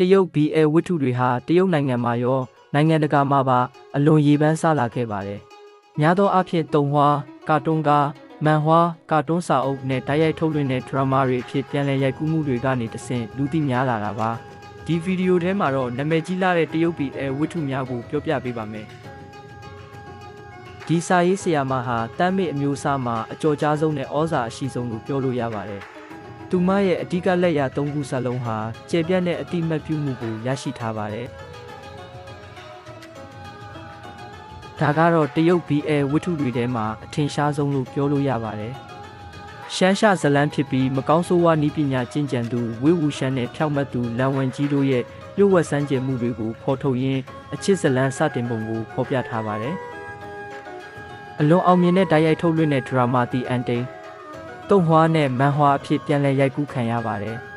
တရုတ် BL ဝတ္ထုတွေဟာတရုတ်နိုင်ငံမှာရောနိုင်ငံတကာမှာပါအလွန်ရေပန်းစားလာခဲ့ပါတယ်။များသောအားဖြင့်တုံဟွာကာတွန်းကားမန်ဟွာကာတွန်းစာအုပ်နဲ့တိုက်ရိုက်ထုတ်လွှင့်တဲ့ဒရမာတွေအဖြစ်ပြန်လည်ရိုက်ကူးမှုတွေကနေတဆင့်လူသိများလာတာပါ။ဒီဗီဒီယိုထဲမှာတော့နာမည်ကြီးလာတဲ့တရုတ် BL ဝတ္ထုများကိုပြောပြပေးပါမယ်။ဒီစာရေးဆရာမဟာတမ်းမေအမျိုးအစားမှာအကျော်ကြားဆုံးနဲ့ဩဇာအရှိဆုံးလို့ပြောလို့ရပါတယ်။ သူမရဲ့အဓိကလက်ရာ၃ခုစလုံးဟာကျေပြတ်တဲ့အတိမတ်ပြုမှုကိုရရှိထားပါတယ်။ဒါကတော့တရုတ် BL ဝတ္ထုတွေထဲမှာအထင်ရှားဆုံးလို့ပြောလို့ရပါတယ်။ရှမ်းရှဇလန်းဖြစ်ပြီးမကောင်းဆိုးဝါးနီးပညာကျင့်ကြံသူဝိဝူရှမ်းနဲ့ဖြောက်မတ်သူလန်ဝန်ကြီးတို့ရဲ့လျှို့ဝှက်စမ်းကြံမှုတွေကိုဖော်ထုတ်ရင်းအချစ်ဇလန်းစတင်ပုံကိုဖော်ပြထားပါတယ်။အလွန်အောင်မြင်တဲ့တိုက်ရိုက်ထုတ်လွှင့်တဲ့ဒရာမာတီအန်တိန် တုံဟွားနဲ့မန်ဟွာအဖြစ်ပြန်လည်ရိုက်ကူးခံရပါတယ်။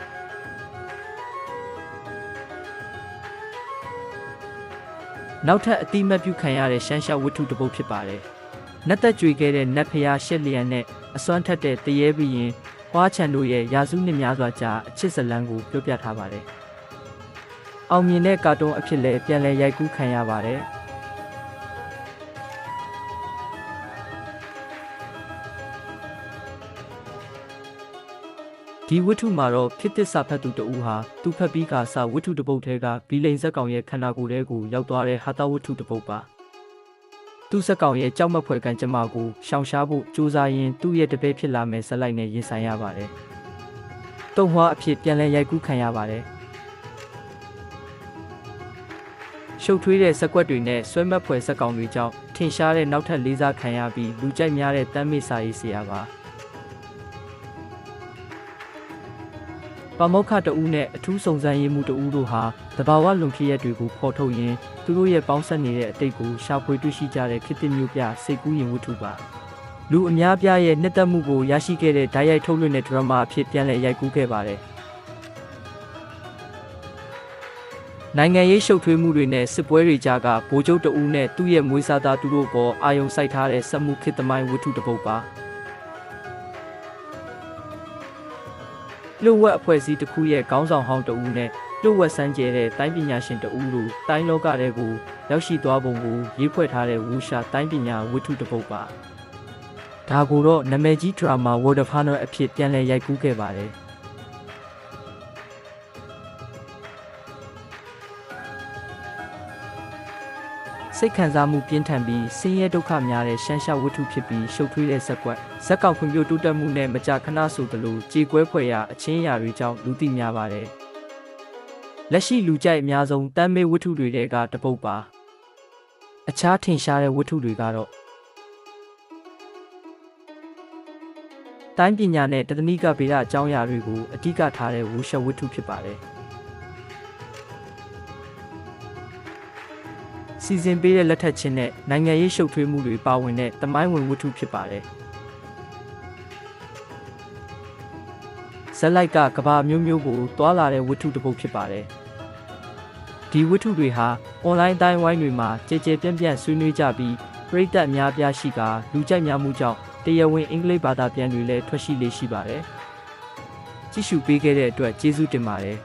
နောက်ထပ်အတိမတ်ပြုခံရတဲ့ရှမ်းရှောက်ဝတ္ထုတစ်ပုဒ်ဖြစ်ပါတယ်။နတ်သက်ကြွေခဲ့တဲ့နတ်ဖျားရှစ်လျံနဲ့အစွမ်းထက်တဲ့တရေဘီရင်ဟွားချန်တို့ရဲ့ရာစုနှစ်များစွာကြာအချစ်ဇလန်းကိုပြောပြထားပါတယ်။အောင်မြင်တဲ့ကာတွန်းအဖြစ်လည်းပြန်လည်ရိုက်ကူးခံရပါတယ်။ ဒီဝတ္ထုမှာတော့ဖြစ်သစ်စာဖတ်သူတဦးဟာသူဖတ်ပြီးကစာဝတ္ထုတစ်ပုဒ်ထဲကဘီလိန်ဇက်ကောင်ရဲ့ခန္ဓာကိုယ်ထဲကိုရောက်သွားတဲ့ဟာတာဝတ္ထုတစ်ပုဒ်ပါသူဇက်ကောင်ရဲ့ကြောက်မက်ဖွယ်ကံကြမ္မာကိုရှောင်ရှားဖို့ကြိုးစားရင်းသူ့ရဲ့တပည့်ဖြစ်လာမယ်ဇက်လိုက်နဲ့ရင်ဆိုင်ရပါတယ်တုံဟွားအဖြစ်ပြန်လဲရိုက်ကူးခံရပါတယ်ရှုပ်ထွေးတဲ့စက်ကွက်တွေနဲ့ဆွဲမက်ဖွယ်ဇက်ကောင်တွေကြောင့်ထင်ရှားတဲ့နောက်ထပ်လေးစားခံရပြီးလူကြိုက်များတဲ့တမ်းမေစာရေးဆရာပါ ပမောက္ခတဦးနဲ့အထူးစုံစမ်းရေးမှုတဦးတို့ဟာတဘာဝလွန်ဖြစ်ရက်တွေကိုဖော်ထုတ်ရင်းသူတို့ရဲ့ပေါင်းဆက်နေတဲ့အတိတ်ကိုရှာဖွေတွေ့ရှိကြတဲ့ခေတ်သစ်မျိုးပြစိတ်ကူးရင်ဝတ္ထုပါလူအများပြားရဲ့နှစ်သက်မှုကိုရရှိခဲ့တဲ့ဓာတ်ရိုက်ထုတ်လွှင့်တဲ့ဒရမာအဖြစ်ပြန်လည်ရိုက်ကူးခဲ့ပါတယ်နိုင်ငံရေးရှုပ်ထွေးမှုတွေနဲ့စစ်ပွဲတွေကြားကဗိုလ်ချုပ်တဦးနဲ့သူ့ရဲ့မွေးစားသားသူတို့ပေါ်အာယုံစိုက်ထားတဲ့စက်မှုခေတ်သမိုင်းဝတ္ထုတစ်ပုဒ်ပါ လှုပ်ဝက်အဖွဲ့အစည်းတစ်ခုရဲ့ခေါင်းဆောင်ဟောင်းတဦးနဲ့လှုပ်ဝက်စမ်းကျဲတဲ့တိုင်းပညာရှင်တဦးတို့တိုင်းလောကတဲ့ကိုရောက်ရှိသွားပုံကိုရေးဖွဲ့ထားတဲ့ဝူရှာတိုင်းပညာဝတ္ထုတစ်ပုဒ်ပါဒါကိုတော့နာမည်ကြီးဒရာမာ World of Honor အဖြစ်ပြန်လည်ရိုက်ကူးခဲ့ပါတယ် စိတ်ခံစားမှုပြင်းထန်ပြီးဆင်းရဲဒုက္ခများတဲ့ရှမ်းရှောက်ဝတ္ထုဖြစ်ပြီးရှုပ်ထွေးတဲ့ဇက်ကွက်ဇက်ကောင်ဖွံ့ဖြိုးတိုးတက်မှုနဲ့မကြာခဏဆိုသလိုကြေကွဲဖွယ်ရာအချင်းအရာတွေကြောင့်လူသိများပါတယ်လက်ရှိလူကြိုက်အများဆုံးတမ်းမေးဝတ္ထုတွေထဲကတစ်ပုဒ်ပါအခြားထင်ရှားတဲ့ဝတ္ထုတွေကတော့တိုင်းပညာနဲ့တသနိကဗေဒအကြောင်းအရာတွေကိုအဓိကထားတဲ့ဝူရှဝတ္ထုဖြစ်ပါတယ် စီစဉ်ပေးတဲ့လက်ထက်ချင်းနဲ့နိုင်ငံရေးရှုပ်ထွေးမှုတွေပါဝင်တဲ့တမိုင်းဝင်ဝတ္ထုဖြစ်ပါတယ်ဇက်လိုက်ကကဘာမျိုးမျိုးကိုတွာလာတဲ့ဝတ္ထုတစ်ပုဒ်ဖြစ်ပါတယ်ဒီဝတ္ထုတွေဟာအွန်လိုင်းအတိုင်းဝိုင်းတွေမှာကြည်ကြဲပြန့်ပြန့်ဆွေးနွေးကြပြီးပရိသတ်အများပြားရှိကလူကြိုက်များမှုကြောင့်တရားဝင်အင်္ဂလိပ်ဘာသာပြန်တွေလည်းထွက်ရှိလေရှိပါတယ်ကြည့်ရှုပေးခဲ့တဲ့အတွက်ကျေးဇူးတင်ပါတယ်